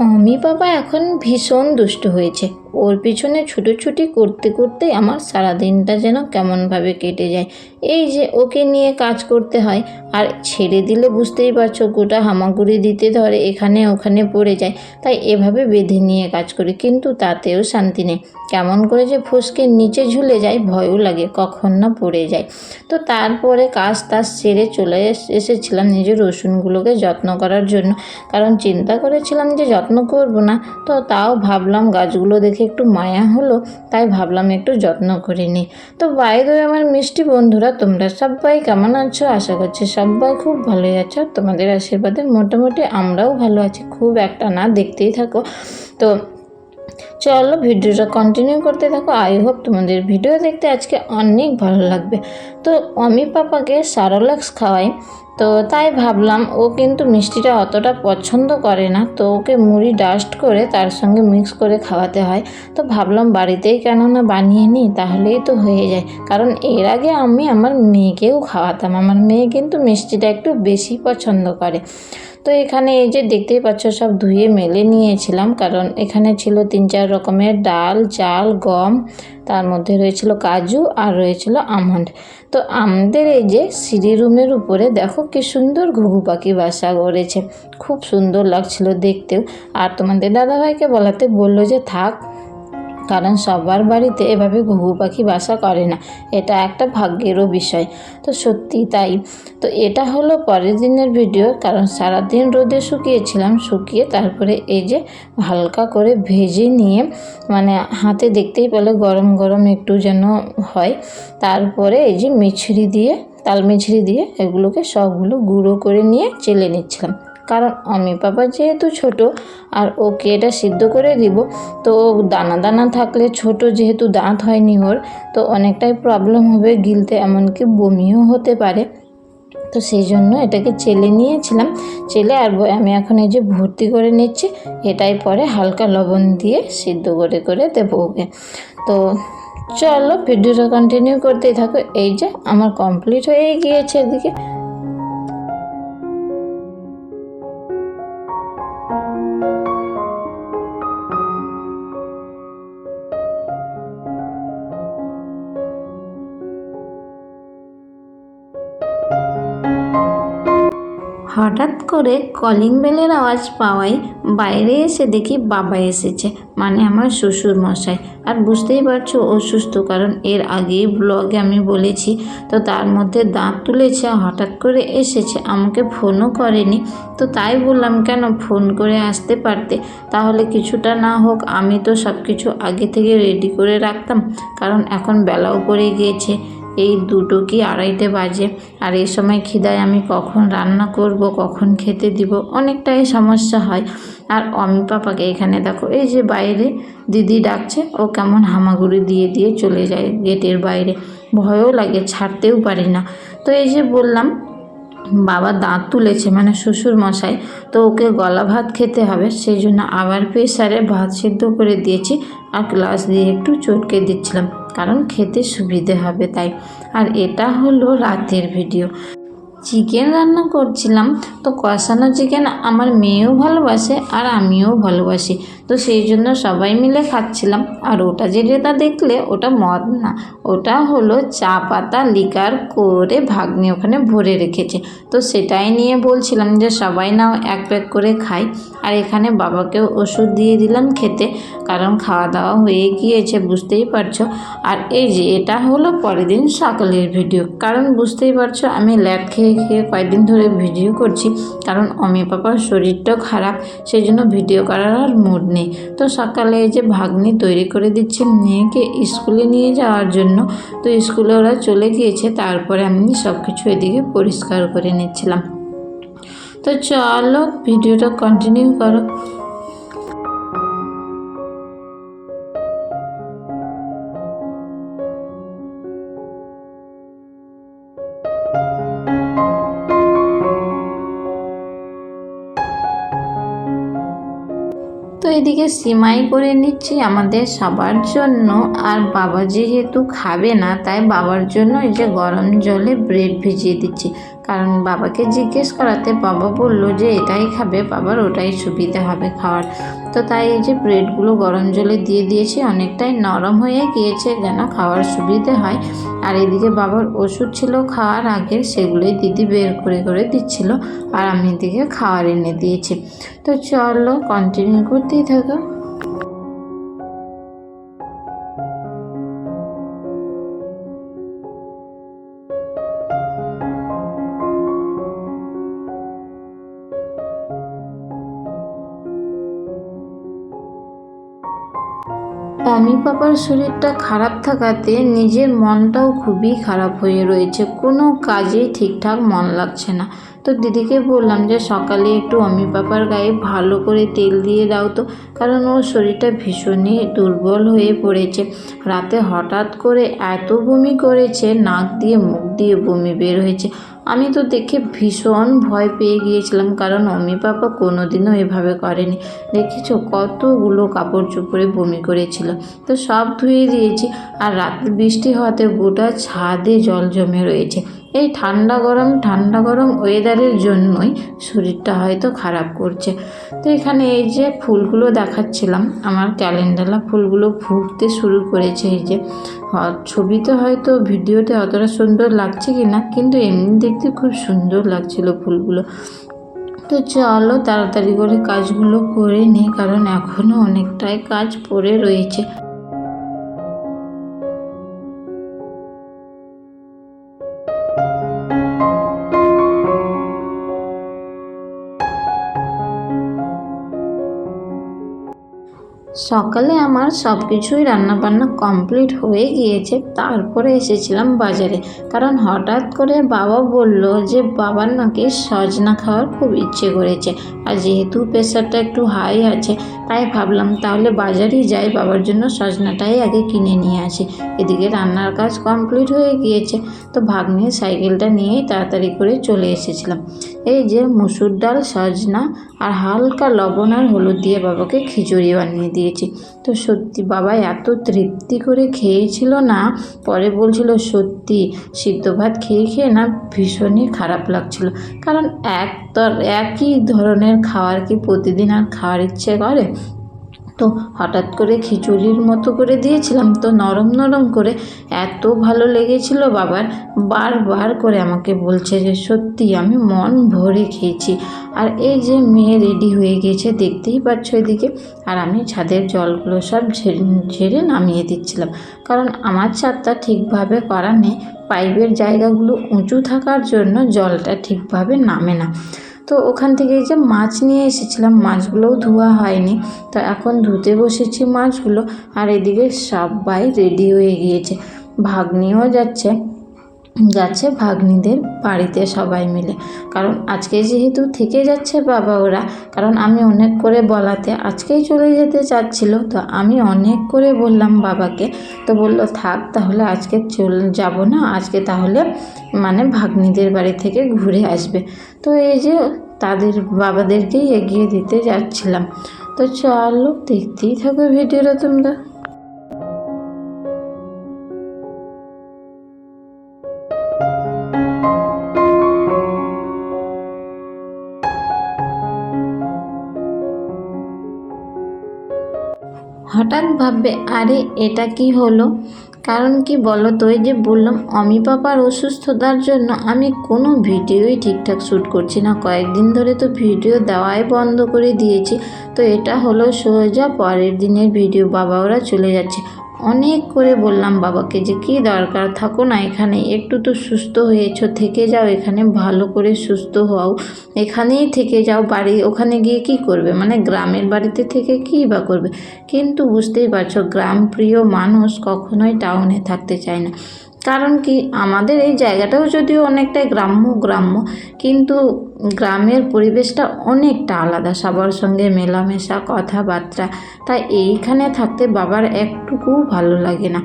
অমি বাবা এখন ভীষণ দুষ্ট হয়েছে। ওর পিছনে ছুটোছুটি করতে করতে আমার সারা দিনটা যেন কেমনভাবে কেটে যায়। এই যে ওকে নিয়ে কাজ করতে হয়, আর ছেড়ে দিলে বুঝতেই পারছ গোটা হামাগুড়ি দিতে ধরে এখানে ওখানে পড়ে যায়। তাই এভাবে বেঁধে নিয়ে কাজ করি, কিন্তু তাতেও শান্তি নেই। কেমন করে যে ফুসকে নিচে ঝুলে যায়, ভয়ও লাগে, কখন না পড়ে যায়। তো তারপরে কাজ টাজ সেরে চলে এসেছিলাম নিজের রসুনগুলোকে যত্ন করার জন্য। কারণ চিন্তা করেছিলাম যে যত্ন করব না, তো তাও ভাবলাম গাছগুলো দেখে একটু মায়া হলো, তাই ভাবলাম একটু যত্ন করে নিই। তো বাইরে আমার মিষ্টি বন্ধুরা, তোমরা সবাই কেমন আছো? আশা করছি সবাই খুব ভালোই আছো। তোমাদের আশীর্বাদে মোটামুটি আমরাও ভালো আছি। খুব একটা না দেখতেই থাকো। তো চলো ভিডিওটা কন্টিনিউ করতে থাকো। আই হোপ তোমাদের ভিডিও দেখতে আজকে অনেক ভালো লাগবে। তো অমি পাপাকে সারোলাক্স খাওয়াই। তো তাই ভাবলাম, ও কিন্তু মিষ্টিটা অতটা পছন্দ করে না। তো ওকে মুড়ি ডাস্ট করে তার সঙ্গে মিক্স করে খাওয়াতে হয়। তো ভাবলাম, বাড়িতেই কেন না বানিয়ে নিই, তাহলেই তো হয়ে যায়। কারণ এর আগে আমি আমার মেয়েকেও খাওয়াতাম। আমার মেয়ে কিন্তু মিষ্টিটা একটু বেশি পছন্দ করে। তো এখানে এই যে দেখতেই পাচ্ছ, সব ধুয়ে মেলে নিয়েছিলাম। কারণ এখানে ছিল তিন চার রকমের ডাল, চাল, গম, তার মধ্যে রয়েছিল কাজু আর রয়েছিল আমন্ড। তো আমাদের এই যে সিঁড়ি রুমের উপরে দেখো কি সুন্দর ঘুঘু পাখি বাসা গড়েছে খুব সুন্দর লাগছিল দেখতেও। আর তোমাদের দাদাভাইকে বলাতে বলল যে, থাক কারণ সবার বাড়িতে এভাবে ঘুঘু পাখি বাসা করে না। এটা একটা ভাগ্যেরও বিষয়। তো সত্যি তাই। তো এটা হলো পরের দিনের ভিডিও। কারণ সারাদিন রোদে শুকিয়েছিলাম, শুকিয়ে তারপরে এই যে হালকা করে ভেজে নিয়ে মানে হাতে দেখতেই পেলে গরম গরম একটু যেন হয়। তারপরে এই যে মিছরি দিয়ে, তাল মিছরি দিয়ে এগুলোকে সবগুলো গুঁড়ো করে নিয়ে চেলে নিচ্ছিলাম। কারণ অমি পাপা যেহেতু ছোট আর ওকে এটা সিদ্ধ করে দিব, তো দানা দানা থাকলে ছোট যেহেতু দাঁত হয়নি ওর তো অনেকটাই প্রবলেম হবে গিলতে, এমনকি বমিও হতে পারে। তো সেই জন্য এটাকে চেলে নিয়েছিলাম। চেলে আর আমি এখন এই যে ভর্তি করে নিচ্ছি, এটাই পরে হালকা লবণ দিয়ে সিদ্ধ করে করে দেবো ওকে। তো চলো ভিডিওটা কন্টিনিউ করতেই থাকো। এই যে আমার কমপ্লিট হয়ে গিয়েছে এদিকে। হঠাৎ করে কলিং বেলের আওয়াজ পাওয়াই বাইরে এসে দেখি বাবা এসেছে মানে আমার শ্বশুর মশাই আর বুঝতেই পারছ অসুস্থ কারণ এর আগেই ব্লগে আমি বলেছি, তো তার মধ্যে দাঁত তুলেছে, হঠাৎ করে এসেছে, আমাকে ফোনও করেনি। তো তাই বললাম, কেন ফোন করে আসতে পারতে? তাহলে কিছুটা না হোক, আমি তো সব কিছু আগে থেকে রেডি করে রাখতাম, কারণ এখন বেলাও পড়ে গিয়েছে এই দুটো কি আড়াইটে বাজে? আর এই সময় খিদায় আমি কখন রান্না করব, কখন খেতে দিব, অনেকটাই সমস্যা হয়। আর অমি পাপাকে এখানে দেখো, এই যে বাইরে দিদি ডাকছে, ও কেমন হামাগুড়ি দিয়ে দিয়ে চলে যায় গেটের বাইরে। ভয়ও লাগে, ছাড়তেও পারি না। তো এই যে বললাম বাবা দাঁত তুলেছে মানে শ্বশুর মশাই তো ওকে গলা ভাত খেতে হবে, সেই জন্য আবার প্রেসারে ভাত সিদ্ধ করে দিয়েছি আর গ্লাস দিয়ে একটু চটকে দিচ্ছিলাম, কারণ খেতে সুবিধে হবে তাই। আর এটা হলো রাতের ভিডিও। চিকেন রান্না করছিলাম, তো কষানো চিকেন আমার মেয়েও ভালোবাসে আর আমিও ভালোবাসি। তো সেই জন্য সবাই মিলে খাচ্ছিলাম। আর ওটা যেটা দেখলে ওটা মদ না, ওটা হলো চা পাতা লিকার করে ভাগ্নি ওখানে ভরে রেখেছে। তো সেটাই নিয়ে বলছিলাম যে সবাই নাও এক প্যাক করে খাই। আর এখানে বাবাকেও ওষুধ দিয়ে দিলাম খেতে, কারণ খাওয়া দাওয়া হয়ে গিয়েছে, বুঝতেই পারছ। আর এই যে এটা হলো পরের দিন সকালের ভিডিও, কারণ বুঝতেই পারছ আমি ল্যাব খেয়ে খেয়ে কয়েকদিন ধরে ভিডিও করছি, কারণ অমি পাপার শরীরটাও খারাপ সেই জন্য ভিডিও করার আর মুড নেই। তো সকালে এই যে ভাগ্নি তৈরি করে দিচ্ছে মেয়েকে স্কুলে নিয়ে যাওয়ার জন্য, তো স্কুলে ওরা চলে গিয়েছে, তারপরে আমি সব কিছু এদিকে পরিষ্কার করে নিচ্ছিলাম। তো চলো ভিডিওটা কন্টিনিউ করো। এদিকে সিমাই করে নিচ্ছি আমাদের সবার জন্য। আর বাবা যেহেতু খাবে না, তাই বাবার জন্য এই যে গরম জলে ব্রেড ভিজিয়ে দিচ্ছি। কারণ বাবাকে জিজ্ঞেস করাতে বাবা বলল যে, এটাই খাবে, বাবার ওটাই সুবিধা হবে খাওয়ার। তো তাই এই যে ব্রেডগুলো গরম জলে দিয়ে দিয়েছি, অনেকটাই নরম হয়ে গিয়েছে যেন খাওয়ার সুবিধে হয়। আর এদিকে বাবার ওষুধ ছিল খাওয়ার আগে, সেগুলোই দিদি বের করে করে দিচ্ছিল, আর আমি এদিকে খাওয়ার এনে দিয়েছি। তো চলো কন্টিনিউ করতেই থাকো। অমি পাপার শরীরটা খারাপ থাকাতে নিজের মনটাও খুবই খারাপ হয়ে রয়েছে। কোনো কাজেই ঠিকঠাক মন লাগছে না। তো দিদিকে বললাম যে, সকালে একটু অমি পাপার গায়ে ভালো করে তেল দিয়ে দাও তো, কারণ ওর শরীরটা ভীষণই দুর্বল হয়ে পড়েছে। রাতে হঠাৎ করে এত বমি করেছে, নাক দিয়ে মুখ দিয়ে বমি বের হয়েছে। আমি তো দেখে ভীষণ ভয় পেয়ে গিয়েছিলাম, কারণ অমি পাপা কোনোদিনও এভাবে করেনি। দেখেছ, কতগুলো কাপড় চোপড়ে বমি করেছিল। তো সব ধুয়ে দিয়েছি, আর রাত বৃষ্টি হওয়াতে গোটা ছাদে জল জমে রয়েছে। এই ঠান্ডা গরম ঠান্ডা গরম ওয়েদারের জন্যই শরীরটা হয়তো খারাপ করছে। তো এখানে এই যে ফুলগুলো দেখাচ্ছিলাম, আমার ক্যালেন্ডালা ফুলগুলো ফুটতে শুরু করেছে এই যে। ছবিতে হয়তো ভিডিওতে অতটা সুন্দর লাগছে কি না কিন্তু এমনি দেখতে খুব সুন্দর লাগছিল ফুলগুলো। তো চলো তাড়াতাড়ি করে কাজগুলো করে নিই, কারণ এখনও অনেকটাই কাজ পড়ে রয়েছে। সকালে আমার সব কিছুই রান্নাবান্না কমপ্লিট হয়ে গিয়েছে, তারপরে এসেছিলাম বাজারে। কারণ হঠাৎ করে বাবা বলল যে, বাবার নাকি সজনা খাওয়ার খুব ইচ্ছে করেছে। আর যেহেতু প্রেশারটা একটু হাই আছে, তাই ভাবলাম তাহলে বাজারেই যাই, বাবার জন্য সজনাটাই আগে কিনে নিয়ে আসি। এদিকে রান্নার কাজ কমপ্লিট হয়ে গিয়েছে, তো ভাগ্নে সাইকেলটা নিয়েই তাড়াতাড়ি করে চলে এসেছিলাম। এই যে মুসুর ডাল, সজনা আর হালকা লবণ আর হলুদ দিয়ে বাবাকে খিচুড়ি বানিয়ে দিয়েছি। তো সত্যি বাবা এত তৃপ্তি করে খেয়েছিল না, পরে বলছিল, সত্যি, সিদ্ধ ভাত খেয়ে খেয়ে না ভীষণই খারাপ লাগছিল। কারণ এক একই ধরনের খাবার কি প্রতিদিন আর খাওয়ার ইচ্ছে করে? তো হঠাৎ করে খিচুড়ির মতো করে দিয়েছিলাম, তো নরম নরম করে এত ভালো লেগেছিল বাবার, বারবার করে আমাকে বলছে যে, সত্যি আমি মন ভরে খেয়েছি। আর এই যে মেয়ে রেডি হয়ে গেছে দেখতেই পাচ্ছ এদিকে। আর আমি ছাদের জলগুলো সব ঝেড়ে নামিয়ে দিচ্ছিলাম। কারণ আমার ছাদটা ঠিকভাবে করা নেই, পাইপের জায়গাগুলো উঁচু থাকার জন্য জলটা ঠিকভাবে নামে না। তো ওখান থেকে যে মাছ নিয়ে এসেছিলাম, মাছগুলোও ধোয়া হয়নি। তো এখন ধুতে বসেছি মাছগুলো, আর এদিকে সবাই রেডি হয়ে গিয়েছে। ভাগ্নিও যাচ্ছে। যাচ্ছে ভাগ্নিদের বাড়িতে সবাই মিলে। কারণ আজকে যেহেতু থেকে যাচ্ছে বাবা ওরা, কারণ আমি অনেক করে বলাতে আজকেই চলে যেতে চাচ্ছিল, তো আমি অনেক করে বললাম বাবাকে, তো বলল, থাক, তাহলে আজকে চল, যাব না, আজকে তাহলে মানে ভাগ্নিদের বাড়ি থেকে ঘুরে আসবে। তো এই যে তাদের বাবাদেরকেই এগিয়ে দিতে যাচ্ছিলাম। তো চলো, দেখতেই থাকো ভিডিওটা তোমরা। হঠাৎ ভাববে, আরে, এটা কি হলো? কারণ কি বলো তো, এই যে বললাম, অমি পাপার অসুস্থতার জন্য আমি কোনো ভিডিওই ঠিকঠাক শ্যুট করছি না। কয়েকদিন ধরে তো ভিডিও দেওয়াই বন্ধ করে দিয়েছি। তো এটা হলো সোজা পরের দিনের ভিডিও, বাবা ওরা চলে যাচ্ছে। অনেক করে বললাম, বাবাকে যে কি দরকার? থাকো না এখানে। একটু তো সুস্থ হয়েছো। থেকে যাও এখানে। ভালো করে সুস্থ হও। এখানেই থেকে যাও। বাড়ি, ওখানে গিয়ে কি করবে? মানে গ্রামের বাড়িতে থেকে কী বা করবে? কিন্তু বুঝতেই পারছ, গ্রাম প্রিয় মানুষ কখনোই টাউনে থাকতে চায় না। কারণ কি? আমাদের এই জায়গাটাও যদিও অনেকটাই গ্রাম্য গ্রাম্য। কিন্তু গ্রামের পরিবেশটা অনেকটা আলাদা। সবার সঙ্গে মেলামেশা, কথাবার্তা। তাই এইখানে থাকতে বাবার একটুকু ভালো লাগে না।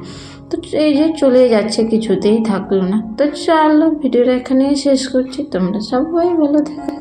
তো এই যে চলে যাচ্ছে, কিছুতেই থাকল না। তো চলো, ভিডিওটা এখানেই শেষ করছি। তোমরা সবাই ভালো থেকো।